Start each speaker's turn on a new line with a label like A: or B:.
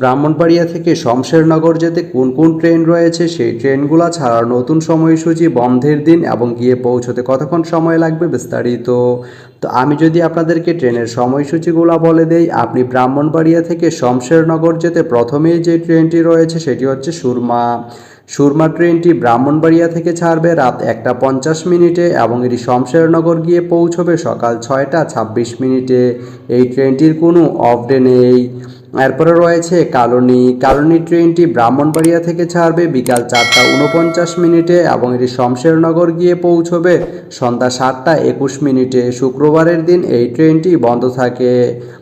A: ব্রাহ্মণবাড়িয়া থেকে শমশেরনগর যেতে কোন কোন ট্রেন রয়েছে, সেই ট্রেনগুলো ছাড়ার নতুন সময়সূচি বন্ধের দিন এবং গিয়ে পৌঁছতে কতক্ষণ সময় লাগবে বিস্তারিত। তো আমি যদি আপনাদেরকে ট্রেনের সময়সূচিগুলো বলে দেই, আপনি ব্রাহ্মণবাড়িয়া থেকে শমশেরনগর যেতে প্রথমেই যে ট্রেনটি রয়েছে সেটি হচ্ছে সুরমা। সুরমা ট্রেনটি ব্রাহ্মণবাড়িয়া থেকে ছাড়বে রাত একটা পঞ্চাশ মিনিটে এবং এটি শমশেরনগর গিয়ে পৌঁছবে সকাল ছয়টা ছাব্বিশ মিনিটে। এই ট্রেনটির কোনো অফ ডে নেই। এরপরে রয়েছে কালনি। কালনি ট্রেনটি ব্রাহ্মণবাড়িয়া থেকে ছাড়বে বিকাল চারটা উনপঞ্চাশ মিনিটে এবং এটি শমশেরনগর গিয়ে পৌঁছবে সন্ধ্যা সাতটা একুশ মিনিটে। শুক্রবারের দিন এই ট্রেনটি বন্ধ থাকে।